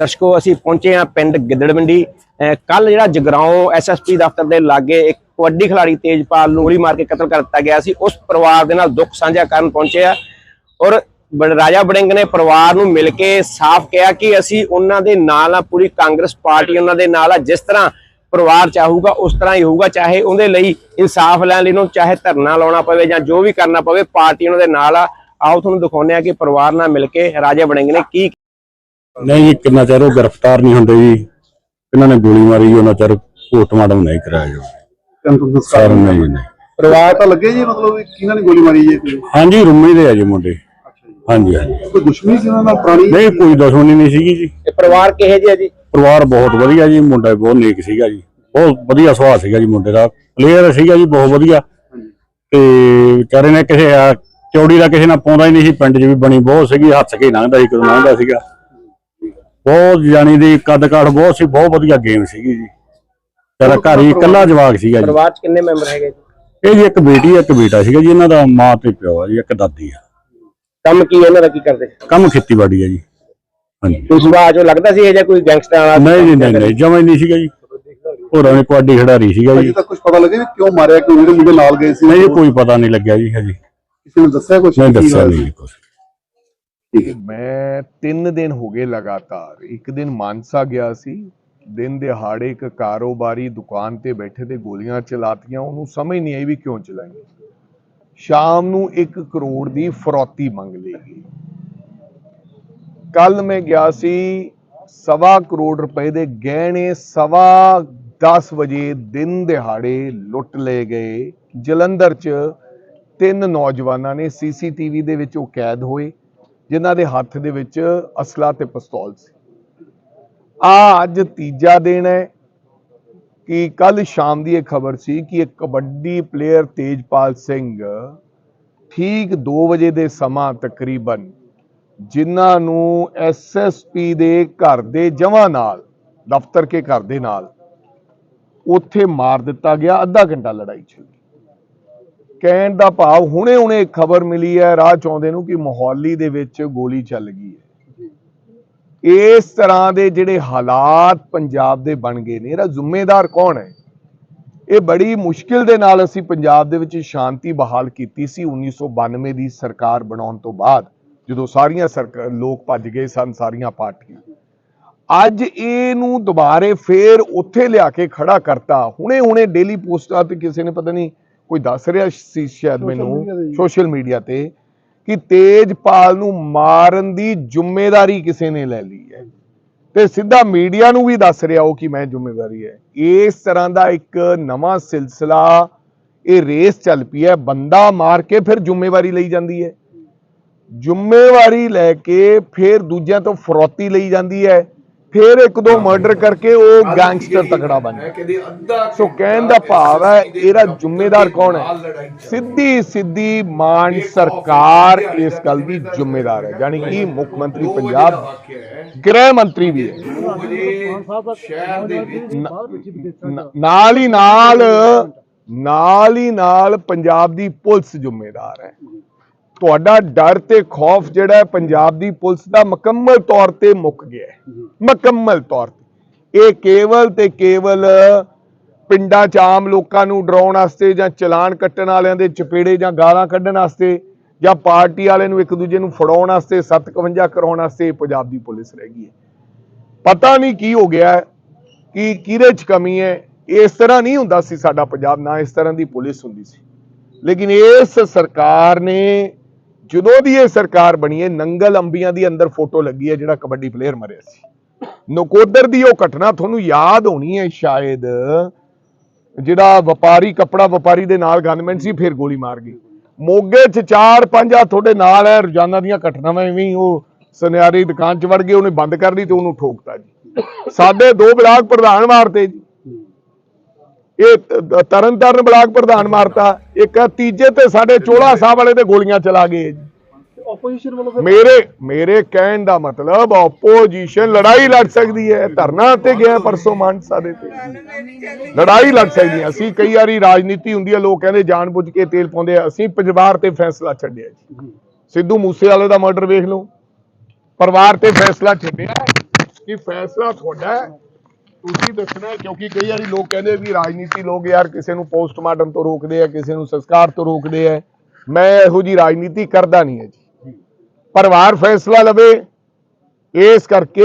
ਦਰਸ਼ਕੋ, ਅਸੀਂ ਪਹੁੰਚੇ ਹਾਂ ਪਿੰਡ ਗਿੱਦੜਮੰਡੀ ਕੱਲ ਜਿਹੜਾ ਜਗਰਾਉਂ ਐਸਐਸਪੀ ਦਫ਼ਤਰ ਦੇ ਲਾਗੇ ਇੱਕ ਕਬੱਡੀ ਖਿਡਾਰੀ ਤੇਜਪਾਲ ਨੂੰ ਗੋਲੀ ਮਾਰ ਕੇ ਕਤਲ ਕਰ ਦਿੱਤਾ ਗਿਆ ਸੀ, ਉਸ ਪਰਿਵਾਰ ਦੇ ਨਾਲ ਦੁੱਖ ਸਾਂਝਾ ਕਰਨ ਪਹੁੰਚੇ ਆ ਔਰ ਰਾਜਾ ਬੜਿੰਗ ਨੇ ਪਰਿਵਾਰ ਨੂੰ ਮਿਲ ਕੇ ਸਾਫ਼ ਕਿਹਾ ਕਿ ਅਸੀਂ ਉਹਨਾਂ ਦੇ ਨਾਲ ਆ ਪੂਰੀ ਕਾਂਗਰਸ ਪਾਰਟੀ ਉਹਨਾਂ ਦੇ ਨਾਲ ਆ ਜਿਸ ਤਰ੍ਹਾਂ ਪਰਿਵਾਰ ਚਾਹੂਗਾ, ਉਸ ਤਰ੍ਹਾਂ ਹੀ ਹੋਊਗਾ, ਚਾਹੇ ਉਹਦੇ ਲਈ ਇਨਸਾਫ ਲੈਣ ਲਈ ਉਹਨੂੰ ਚਾਹੇ ਧਰਨਾ ਲਾਉਣਾ ਪਵੇ ਜਾਂ ਜੋ ਵੀ ਕਰਨਾ ਪਵੇ, ਪਾਰਟੀ ਉਹਨਾਂ ਦੇ ਨਾਲ ਆ। ਆਓ ਤੁਹਾਨੂੰ ਦਿਖਾਉਂਦੇ ਆ ਕਿ ਪਰਿਵਾਰ ਨਾਲ ਮਿਲ ਕੇ ਰਾਜਾ ਬੜਿੰਗ ਨੇ ਕੀ ਨਹੀਂ ਜੀ ਕਿੰਨਾ ਚਿਰ ਉਹ ਗ੍ਰਿਫਤਾਰ ਨਹੀਂ ਹੁੰਦੇ ਜੀ। ਇਹਨਾਂ ਨੇ ਗੋਲੀ ਮਾਰੀ ਉਹਨਾਂ ਚਿਰ ਪੋਸਟਮਾਰਟਮ ਨਹੀਂ ਕਰਾਇਆ ਜੀ ਕੰਟਰੋਲ ਸਰ ਨਹੀਂ ਜੀ, ਨਹੀਂ। ਪਰਿਵਾਰ ਤਾਂ ਲੱਗੇ ਜੀ ਮਤਲਬ ਵੀ ਕਿਹਨਾਂ ਨੇ ਗੋਲੀ ਮਾਰੀ ਜੀ ਕੋਈ ਹਾਂਜੀ ਰੁਮੇ ਦੇ ਆ ਜੀ ਮੁੰਡੇ। ਅੱਛਾ ਜੀ। ਹਾਂਜੀ ਹਾਂਜੀ। ਕੋਈ ਦੁਸ਼ਮਣੀ ਸੀ ਉਹਨਾਂ ਨਾਲ ਪੁਰਾਣੀ? ਨਹੀਂ ਕੋਈ ਦੁਸ਼ਮਣੀ ਨਹੀਂ ਸੀਗੀ ਜੀ। ਇਹ ਪਰਿਵਾਰ ਕਿਹੇ ਜਿਹਾ ਜੀ? ਪਰਿਵਾਰ ਬਹੁਤ ਵਧੀਆ ਜੀ ਮੁੰਡਾ ਬਹੁਤ ਨੇਕ ਸੀਗਾ ਜੀ। ਬਹੁਤ ਵਧੀਆ ਸੁਭਾਅ ਸੀਗਾ ਜੀ ਮੁੰਡੇ ਦਾ। ਪਲੇਅਰ ਸੀਗਾ ਜੀ ਬਹੁਤ ਵਧੀਆ। ਤੇ ਵਿਚਾਰੇ ਨੇ ਕਿਸੇ ਆ ਚੌੜੀ ਦਾ ਕਿਸੇ ਨਾਲ ਪਾਉਂਦਾ ਹੀ ਨਹੀਂ ਸੀ ਪਿੰਡ 'ਚ ਵੀ ਬਣੀ ਬਹੁਤ ਸੀਗੀ ਹੱਸ ਕੇ ਲੰਘਦਾ ਸੀ ਕਦੋਂ ਲੰਘਦਾ ਸੀਗਾ। ਬਹੁਤ ਜਾਣੀ ਦੀ ਕੱਦ ਕਾਠ ਬਹੁਤ ਸੀ ਬਹੁਤ ਵਧੀਆ ਗੇਮ ਸੀਗੀ ਜੀ। ਤੇਰਾ ਘਰ ਹੀ ਇਕੱਲਾ ਜਵਾਕ ਸੀਗਾ ਜੀ। ਪਰਿਵਾਰ ਚ ਕਿੰਨੇ ਮੈਂਬਰ ਹੈਗੇ ਜੀ? ਇਹ ਜੀ ਇੱਕ ਬੇਟੀ ਹੈ ਇੱਕ ਬੇਟਾ ਸੀਗਾ ਜੀ ਇਹਨਾਂ ਦਾ ਮਾਂ ਤੇ ਪਿਓ ਆ ਜੀ ਇੱਕ ਦਾਦੀ ਆ। ਕੰਮ ਕੀ ਇਹਨਾਂ ਦਾ ਕੀ ਕਰਦੇ? ਕੰਮ ਖੇਤੀਬਾੜੀ ਹੈ ਜੀ। ਹਾਂਜੀ। ਕੋਈ ਸੁਭਾਅ ਚੋਂ ਲੱਗਦਾ ਸੀ ਇਹ ਜਿਹਾ ਕੋਈ ਗੈਂਗਸਟਰ ਵਾਲਾ ਨਹੀਂ ਜੀ ਨਹੀਂ ਨਹੀਂ ਜਮਾਂ ਹੀ ਨਹੀਂ ਸੀਗਾ ਜੀ। ਹੋਰਾਂ ਨੇ ਕਬੱਡੀ ਖਿਡਾਰੀ ਸੀਗਾ ਜੀ। ਅਜੇ ਤੱਕ ਕੁਝ ਪਤਾ ਲੱਗਿਆ ਵੀ ਕਿਉਂ ਮਾਰਿਆ ਕਿ ਜਿਹੜੇ ਮੁੰਡੇ ਨਾਲ ਗਏ ਸੀ? ਨਹੀਂ ਜੀ, ਕੋਈ ਪਤਾ ਨਹੀਂ ਲੱਗਿਆ ਜੀ ਹਜੀ। ਕਿਸੇ ਨੇ ਦੱਸਿਆ ਕੁਝ ਨਹੀਂ ਦੱਸਿਆ ਨਹੀਂ ਜੀ ਕੁਛ ਮੈਂ 3 ਦਿਨ ਹੋ ਗਏ ਲਗਾਤਾਰ। ਇੱਕ ਦਿਨ ਮਾਨਸਾ ਗਿਆ ਸੀ। ਦਿਨ ਦਿਹਾੜੇ ਇੱਕ ਕਾਰੋਬਾਰੀ ਦੁਕਾਨ ਤੇ ਬੈਠੇ ਤੇ ਗੋਲੀਆਂ ਚਲਾਤੀਆਂ। ਉਹਨੂੰ ਸਮਝ ਨਹੀਂ ਆਈ ਵੀ ਕਿਉਂ ਚਲਾਈਆਂ। ਸ਼ਾਮ ਨੂੰ 1 ਕਰੋੜ ਦੀ ਫਰੋਤੀ ਮੰਗ ਲਈ ਗਈ। ਕੱਲ ਮੈਂ ਗਿਆ ਸੀ ਸਵਾ ਕਰੋੜ ਰੁਪਏ ਦੇ ਗਹਿਣੇ ਸਵਾ 10 ਵਜੇ ਦਿਨ ਦਿਹਾੜੇ ਲੁੱਟ ਲਏ ਗਏ। ਜਲੰਧਰ 'ਚ ਤਿੰਨ ਨੌਜਵਾਨਾਂ ਨੇ ਸੀਸੀਟੀਵੀ ਦੇ ਵਿੱਚ ਉਹ ਕੈਦ ਹੋਏ। ਜਿਨ੍ਹਾਂ ਦੇ ਹੱਥ ਦੇ ਵਿੱਚ ਅਸਲਾ ਤੇ ਪਿਸਤੌਲ ਸੀ। ਆ ਅੱਜ ਤੀਜਾ ਦਿਨ ਹੈ ਕਿ ਕੱਲ ਸ਼ਾਮ ਦੀ ਇਹ ਖਬਰ ਸੀ ਕਿ ਇੱਕ ਕਬੱਡੀ ਪਲੇਅਰ ਤੇਜਪਾਲ ਸਿੰਘ ਠੀਕ 2 ਵਜੇ ਦੇ ਸਮਾਂ ਤਕਰੀਬਨ ਜਿਨ੍ਹਾਂ ਨੂੰ ਐਸਐਸਪੀ ਦੇ ਘਰ ਦੇ ਜਮਾਂ ਨਾਲ, ਦਫ਼ਤਰ ਕੇ ਘਰ ਦੇ ਨਾਲ ਉੱਥੇ ਮਾਰ ਦਿੱਤਾ ਗਿਆ, ਅੱਧਾ ਘੰਟਾ ਲੜਾਈ ਚੱਲੀ ਕਹਿਣ ਦਾ ਭਾਵ ਹੁਣੇ ਹੁਣੇ ਖਬਰ ਮਿਲੀ ਹੈ, ਰਾਹ ਚਾਉਂਦੇ ਨੂੰ ਕਿ ਮੋਹਾਲੀ ਦੇ ਵਿੱਚ ਗੋਲੀ ਚੱਲ ਗਈ ਹੈ। ਇਸ ਤਰ੍ਹਾਂ ਦੇ ਜਿਹੜੇ ਹਾਲਾਤ ਪੰਜਾਬ ਦੇ ਬਣ ਗਏ ਨੇ, ਇਹਦਾ ਜ਼ਿੰਮੇਦਾਰ ਕੌਣ ਹੈ? ਇਹ ਬੜੀ ਮੁਸ਼ਕਿਲ ਦੇ ਨਾਲ ਅਸੀਂ ਪੰਜਾਬ ਦੇ ਵਿੱਚ ਸ਼ਾਂਤੀ ਬਹਾਲ ਕੀਤੀ ਸੀ 1992 ਦੀ ਸਰਕਾਰ ਬਣਾਉਣ ਤੋਂ ਬਾਅਦ, ਜਦੋਂ ਸਾਰੀਆਂ ਸਰਕਾਰ ਲੋਕ ਭੱਜ ਗਏ ਸਨ, ਸਾਰੀਆਂ ਪਾਰਟੀਆਂ। ਅੱਜ ਇਹਨੂੰ ਦੁਬਾਰੇ ਫੇਰ ਉੱਥੇ ਲਿਆ ਕੇ ਖੜਾ ਕਰਤਾ। ਹੁਣੇ ਹੁਣੇ ਡੇਲੀ ਪੋਸਟਾਂ ਤੇ ਕਿਸੇ ਨੇ ਪਤਾ ਨਹੀਂ ਕੋਈ ਦੱਸ ਰਿਹਾ ਸੀ ਸ਼ਾਇਦ ਮੈਨੂੰ? ਸੋਸ਼ਲ ਮੀਡੀਆ ਤੇ ਕਿ ਤੇਜਪਾਲ ਨੂੰ ਮਾਰਨ ਦੀ ਜ਼ਿੰਮੇਵਾਰੀ ਕਿਸੇ ਨੇ ਲੈ ਲਈ ਹੈ। ਤੇ ਸਿੱਧਾ ਮੀਡੀਆ ਨੂੰ ਵੀ ਦੱਸ ਰਿਹਾ ਉਹ ਕਿ ਮੈਂ ਜ਼ਿੰਮੇਵਾਰੀ ਹੈ। ਇਸ ਤਰ੍ਹਾਂ ਦਾ ਇੱਕ ਨਵਾਂ ਸਿਲਸਿਲਾ ਇਹ ਰੇਸ ਚੱਲ ਪਈ ਹੈ। ਬੰਦਾ ਮਾਰ ਕੇ ਫਿਰ ਜ਼ਿੰਮੇਵਾਰੀ ਲਈ ਜਾਂਦੀ ਹੈ। ਜ਼ਿੰਮੇਵਾਰੀ ਲੈ ਕੇ ਫਿਰ ਦੂਜਿਆਂ ਤੋਂ ਫਰੌਤੀ ਲਈ ਜਾਂਦੀ ਹੈ। ਫਿਰ ਇੱਕ ਦੋ ਮਰਡਰ ਕਰਕੇ ਉਹ ਗੈਂਗਸਟਰ ਤਕੜਾ ਬਣ ਜਾਂਦਾ ਸੋ ਕਹਿਣ ਦਾ ਭਾਵ ਹੈ ਇਹਦਾ ਜ਼ਿੰਮੇਦਾਰ ਕੌਣ ਹੈ? ਸਿੱਧੀ ਸਿੱਧੀ ਮਾਨ ਸਰਕਾਰ ਇਸ ਗੱਲ ਦੀ ਜ਼ਿੰਮੇਦਾਰ ਹੈ। ਯਾਨੀ ਕਿ ਮੁੱਖ ਮੰਤਰੀ ਪੰਜਾਬ ਗ੍ਰਹਿ ਮੰਤਰੀ ਵੀ ਹੈ। ਨਾਲ ਹੀ ਨਾਲ ਨਾਲ ਹੀ ਨਾਲ ਪੰਜਾਬ ਦੀ ਪੁਲਿਸ ਜ਼ਿੰਮੇਦਾਰ ਹੈ। ਤੁਹਾਡਾ ਡਰ ਤੇ ਖੌਫ ਜਿਹੜਾ ਹੈ ਪੰਜਾਬ ਦੀ ਪੁਲਿਸ ਦਾ ਮੁਕੰਮਲ ਤੌਰ ਤੇ ਮੁੱਕ ਗਿਆ ਮੁਕੰਮਲ ਤੌਰ ਤੇ। ਇਹ ਕੇਵਲ ਤੇ ਕੇਵਲ ਪਿੰਡਾਂ 'ਚ ਆਮ ਲੋਕਾਂ ਨੂੰ ਡਰਾਉਣ ਵਾਸਤੇ ਜਾਂ ਚਲਾਨ ਕੱਟਣ ਵਾਲਿਆਂ ਦੇ ਚਪੇੜੇ ਜਾਂ ਗਾਲਾਂ ਕੱਢਣ ਵਾਸਤੇ ਜਾਂ ਪਾਰਟੀ ਵਾਲੇ ਨੂੰ ਇੱਕ ਦੂਜੇ ਨੂੰ ਫੜਾਉਣ ਵਾਸਤੇ 751 ਕਰਾਉਣ ਵਾਸਤੇ ਪੰਜਾਬ ਦੀ ਪੁਲਿਸ ਰਹਿ ਗਈ ਹੈ। ਪਤਾ ਨਹੀਂ ਕੀ ਹੋ ਗਿਆ ਕਿ ਕਿਹਦੇ 'ਚ ਕਮੀ ਹੈ ਇਸ ਤਰ੍ਹਾਂ ਨਹੀਂ ਹੁੰਦਾ ਸੀ ਸਾਡਾ ਪੰਜਾਬ ਨਾ ਇਸ ਤਰ੍ਹਾਂ ਦੀ ਪੁਲਿਸ ਹੁੰਦੀ ਸੀ। ਲੇਕਿਨ ਇਸ ਸਰਕਾਰ ਨੇ ਜਦੋਂ ਦੀ ਇਹ ਸਰਕਾਰ ਬਣੀ ਹੈ, ਨੰਗਲ ਅੰਬੀਆਂ ਦੀ ਅੰਦਰ ਫੋਟੋ ਲੱਗੀ ਹੈ, ਜਿਹੜਾ ਕਬੱਡੀ ਪਲੇਅਰ ਮਰਿਆ ਸੀ। ਨਕੋਦਰ ਦੀ ਉਹ ਘਟਨਾ ਤੁਹਾਨੂੰ ਯਾਦ ਹੋਣੀ ਹੈ ਸ਼ਾਇਦ। ਜਿਹੜਾ ਵਪਾਰੀ, ਕੱਪੜਾ ਵਪਾਰੀ ਦੇ ਨਾਲ ਗਨਮੈਨ ਸੀ, ਫਿਰ ਗੋਲੀ ਮਾਰ ਗਈ। ਮੋਗੇ 'ਚ ਚਾਰ ਪੰਜ ਆ ਤੁਹਾਡੇ ਨਾਲ ਹੈ, ਰੋਜ਼ਾਨਾ ਦੀਆਂ ਘਟਨਾਵਾਂ ਐਵੇਂ ਉਹ ਸੁਨਿਆਰੀ ਦੁਕਾਨ 'ਚ ਵੜ ਗਏ, ਉਹਨੇ ਬੰਦ ਕਰ ਲਈ ਤੇ ਉਹਨੂੰ ਠੋਕਤਾ ਜੀ। ਸਾਡੇ ਦੋ ਬਲਾਕ ਪ੍ਰਧਾਨ ਮਾਰਤੇ ਜੀ। ਇਹ ਤ- ਤਰਨ ਤਾਰਨ ਬਲਾਕ ਪ੍ਰਧਾਨ ਮਾਰਤਾ ਇੱਕ ਤੀਜੇ ਤੇ ਸਾਡੇ ਚੋਲਾ ਸਾਹਿਬ ਵਾਲੇ ਤੇ ਗੋਲੀਆਂ ਚਲਾ ਗਏ ਜੀ। ਆਪੋਜੀਸ਼ਨ ਵੱਲੋਂ ਮੇਰੇ ਮੇਰੇ ਕਹਿਣ ਦਾ ਮਤਲਬ ਆਪੋਜੀਸ਼ਨ ਲੜਾਈ ਲੜ ਸਕਦੀ ਹੈ ਧਰਨਾ ਤੇ ਗਿਆ ਪਰਸੋਂ ਮਾਨਸਾ ਦੇ ਤੇ। ਲੜਾਈ ਲੜ ਸਕਦੀ ਹੈ। ਅਸੀਂ ਕਈ ਵਾਰੀ ਰਾਜਨੀਤੀ ਹੁੰਦੀ ਹੈ ਲੋਕ ਕਹਿੰਦੇ ਜਾਣਬੁੱਝ ਕੇ ਤੇਲ ਪਾਉਂਦੇ ਆ। ਅਸੀਂ ਪਰਿਵਾਰ ਤੇ ਫੈਸਲਾ ਛੱਡਿਆ ਜੀ। ਸਿੱਧੂ ਮੂਸੇਵਾਲੇ ਦਾ ਮਰਡਰ ਵੇਖ ਲਓ। ਪਰਿਵਾਰ ਤੇ ਫੈਸਲਾ ਛੱਡਿਆ ਕਿ ਫੈਸਲਾ ਤੁਹਾਡਾ ਹੈ। ਤੁਸੀਂ ਦੱਸਣਾ ਕਿਉਂਕਿ ਕਈ ਵਾਰੀ ਲੋਕ ਕਹਿੰਦੇ ਵੀ ਰਾਜਨੀਤੀ ਲੋਕ ਯਾਰ ਕਿਸੇ ਨੂੰ ਪੋਸਟਮਾਰਟਮ ਤੋਂ ਰੋਕਦੇ ਆ ਕਿਸੇ ਨੂੰ ਸੰਸਕਾਰ ਤੋਂ ਰੋਕਦੇ ਆ। ਮੈਂ ਇਹੋ ਜੀ ਰਾਜਨੀਤੀ ਕਰਦਾ ਨਹੀਂ ਹੈ ਜੀ। ਪਰਿਵਾਰ ਫੈਸਲਾ ਲਵੇ ਇਸ ਕਰਕੇ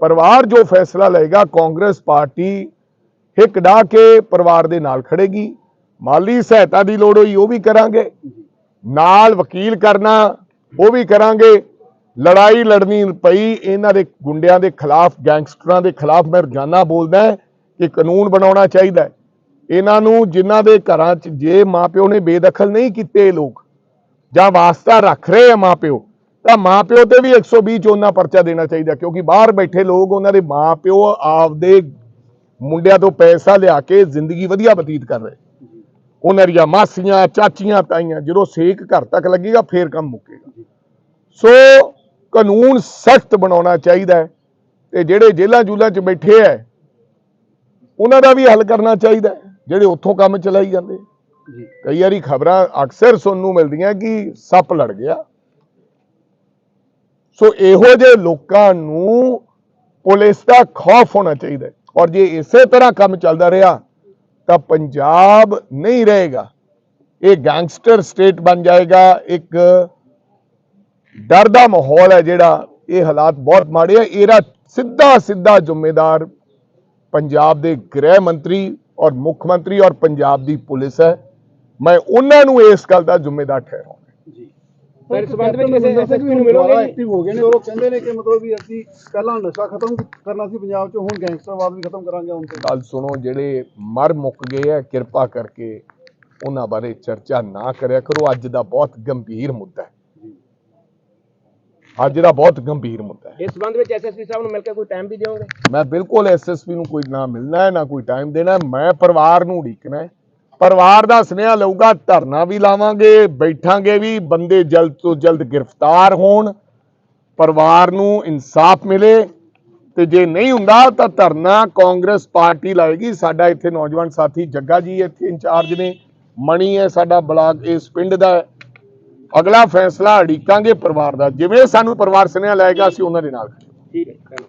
ਪਰਿਵਾਰ ਜੋ ਫੈਸਲਾ ਲਏਗਾ ਕਾਂਗਰਸ ਪਾਰਟੀ ਹਿੱਕ ਡਾ ਕੇ ਪਰਿਵਾਰ ਦੇ ਨਾਲ ਖੜੇਗੀ। ਮਾਲੀ ਸਹਾਇਤਾ ਦੀ ਲੋੜ ਹੋਈ ਉਹ ਵੀ ਕਰਾਂਗੇ। ਨਾਲ ਵਕੀਲ ਕਰਨਾ ਉਹ ਵੀ ਕਰਾਂਗੇ। ਲੜਾਈ ਲੜਨੀ ਪਈ, ਇਹਨਾਂ ਦੇ ਗੁੰਡਿਆਂ ਦੇ ਖਿਲਾਫ, ਗੈਂਗਸਟਰਾਂ ਦੇ ਖਿਲਾਫ ਮੈਂ ਰੋਜ਼ਾਨਾ ਬੋਲਦਾ ਕਿ ਕਾਨੂੰਨ ਬਣਾਉਣਾ ਚਾਹੀਦਾ ਇਹਨਾਂ ਨੂੰ ਜਿਨ੍ਹਾਂ ਦੇ ਘਰਾਂ 'ਚ ਜੇ ਮਾਪਿਓ ਨੇ ਬੇਦਖਲ ਨਹੀਂ ਕੀਤੇ ਲੋਕ, ਜਾਂ ਵਾਸਤਾ ਰੱਖ ਰਹੇ ਆ ਮਾਪਿਓ, ਤਾਂ ਮਾਪਿਓ ਤੇ ਵੀ 120 ਚੋਨਾ ਪਰਚਾ ਦੇਣਾ ਚਾਹੀਦਾ, ਕਿਉਂਕਿ ਬਾਹਰ ਬੈਠੇ ਲੋਕ ਉਹਨਾਂ ਦੇ ਮਾਪਿਓ ਆਪਦੇ ਮੁੰਡਿਆਂ ਤੋਂ ਪੈਸਾ ਲਿਆ ਕੇ ਜ਼ਿੰਦਗੀ ਵਧੀਆ ਬਤੀਤ ਕਰ ਰਹੇ। ਉਹਨਾਂ ਦੀਆਂ ਮਾਸੀਆਂ, ਚਾਚੀਆਂ, ਤਾਈਆਂ, ਜਦੋਂ ਸੇਕ ਘਰ ਤੱਕ ਲੱਗੇਗਾ, ਫੇਰ ਕੰਮ ਮੁੱਕੇਗਾ। ਸੋ ਕਾਨੂੰਨ ਸਖਤ ਬਣਾਉਣਾ ਚਾਹੀਦਾ ਹੈ ਤੇ ਜਿਹੜੇ ਜੇਲ੍ਹਾਂ ਜੂਲਾਂ 'ਚ ਬੈਠੇ ਐ ਉਹਨਾਂ ਦਾ ਵੀ ਹੱਲ ਕਰਨਾ ਚਾਹੀਦਾ ਜਿਹੜੇ ਉੱਥੋਂ ਕੰਮ ਚਲਾਈ ਜਾਂਦੇ ਕਈ ਵਾਰੀ ਖਬਰਾਂ ਅਕਸਰ ਸੁਣਨ ਨੂੰ ਮਿਲਦੀਆਂ ਕਿ ਸੱਪ ਲੜ ਗਿਆ। ਸੋ ਇਹੋ ਜਿਹੇ ਲੋਕਾਂ ਨੂੰ ਪੁਲਿਸ ਦਾ ਖੌਫ ਹੋਣਾ ਚਾਹੀਦਾ। ਔਰ ਜੇ ਇਸੇ ਤਰ੍ਹਾਂ ਕੰਮ ਚੱਲਦਾ ਰਿਹਾ ਤਾਂ ਪੰਜਾਬ ਨਹੀਂ ਰਹੇਗਾ। ਇਹ ਗੈਂਗਸਟਰ ਸਟੇਟ ਬਣ ਜਾਏਗਾ ਇੱਕ ਡਰ ਦਾ ਮਾਹੌਲ ਹੈ ਜਿਹੜਾ ਇਹ ਹਾਲਾਤ ਬਹੁਤ ਮਾੜੇ ਆ। ਇਹਦਾ ਸਿੱਧਾ ਸਿੱਧਾ ਜ਼ਿੰਮੇਦਾਰ ਪੰਜਾਬ ਦੇ ਗ੍ਰਹਿ ਮੰਤਰੀ ਔਰ ਮੁੱਖ ਮੰਤਰੀ ਔਰ ਪੰਜਾਬ ਦੀ ਪੁਲਿਸ ਹੈ। ਮੈਂ ਉਹਨਾਂ ਨੂੰ ਇਸ ਗੱਲ ਦਾ ਜ਼ਿੰਮੇਦਾਰ ਠਹਿਰਾਉਂਦਾ ਇਸ ਸੰਬੰਧ ਵਿੱਚ ਕਿਸੇ ਐਸਐਸਪੀ ਨੂੰ ਮਿਲੋਗੇ? ਜੀ? ਐਕਟਿਵ ਹੋ ਗਏ ਨੇ। ਉਹ ਕਹਿੰਦੇ ਨੇ ਕਿ ਮਤਲਬ ਵੀ ਅਸੀਂ ਪਹਿਲਾਂ ਨਸ਼ਾ ਖਤਮ ਕਰਨਾ ਸੀ ਪੰਜਾਬ 'ਚ ਹੁਣ ਗੈਂਗਸਟਰਵਾਦ ਵੀ ਖਤਮ ਕਰਾਂਗੇ ਹੁਣ ਤੇ। ਗੱਲ ਸੁਣੋ ਜਿਹੜੇ ਮਰ ਮੁੱਕ ਗਏ ਆ ਕਿਰਪਾ ਕਰਕੇ ਉਹਨਾਂ ਬਾਰੇ ਚਰਚਾ ਨਾ ਕਰਿਆ ਕਰੋ। ਅੱਜ ਦਾ ਬਹੁਤ ਗੰਭੀਰ ਮੁੱਦਾ ਹੈ। ਅੱਜ ਦਾ ਬਹੁਤ ਗੰਭੀਰ ਮੁੱਦਾ ਹੈ। ਇਸ ਸੰਬੰਧ ਵਿੱਚ ਐਸਐਸਪੀ ਸਾਹਿਬ ਨੂੰ ਮਿਲ ਕੇ ਕੋਈ ਟਾਈਮ ਵੀ ਦਿਓਗੇ? ਮੈਂ ਬਿਲਕੁਲ ਐਸਐਸਪੀ ਨੂੰ ਕੋਈ ਨਾ ਮਿਲਣਾ ਹੈ ਨਾ ਕੋਈ ਟਾਈਮ ਦੇਣਾ ਹੈ। ਮੈਂ ਪਰਿਵਾਰ ਨੂੰ ਉਡੀਕਣਾ ਹੈ। ਪਰਿਵਾਰ ਦਾ ਸੁਨੇਹਾ ਲਊਗਾ ਧਰਨਾ ਵੀ ਲਾਵਾਂਗੇ ਬੈਠਾਂਗੇ ਵੀ ਬੰਦੇ ਜਲਦ ਤੋਂ ਜਲਦ ਗ੍ਰਿਫਤਾਰ ਹੋਣ ਪਰਿਵਾਰ ਨੂੰ ਇਨਸਾਫ ਮਿਲੇ। ਤੇ ਜੇ ਨਹੀਂ ਹੁੰਦਾ ਤਾਂ ਧਰਨਾ ਕਾਂਗਰਸ ਪਾਰਟੀ ਲਾਏਗੀ। ਸਾਡਾ ਇੱਥੇ ਨੌਜਵਾਨ ਸਾਥੀ ਜੱਗਾ ਜੀ ਇੱਥੇ ਇੰਚਾਰਜ ਨੇ। ਮਣੀ ਹੈ ਸਾਡਾ ਬਲਾਕ ਇਸ ਪਿੰਡ ਦਾ। ਅਗਲਾ ਫੈਸਲਾ ਅੜੀਕਾਂਗੇ ਪਰਿਵਾਰ ਦਾ। ਜਿਵੇਂ ਸਾਨੂੰ ਪਰਿਵਾਰ ਸੁਨੇਹਾ ਲਾਏਗਾ ਅਸੀਂ ਉਹਨਾਂ ਦੇ ਨਾਲ ਠੀਕ ਹੈ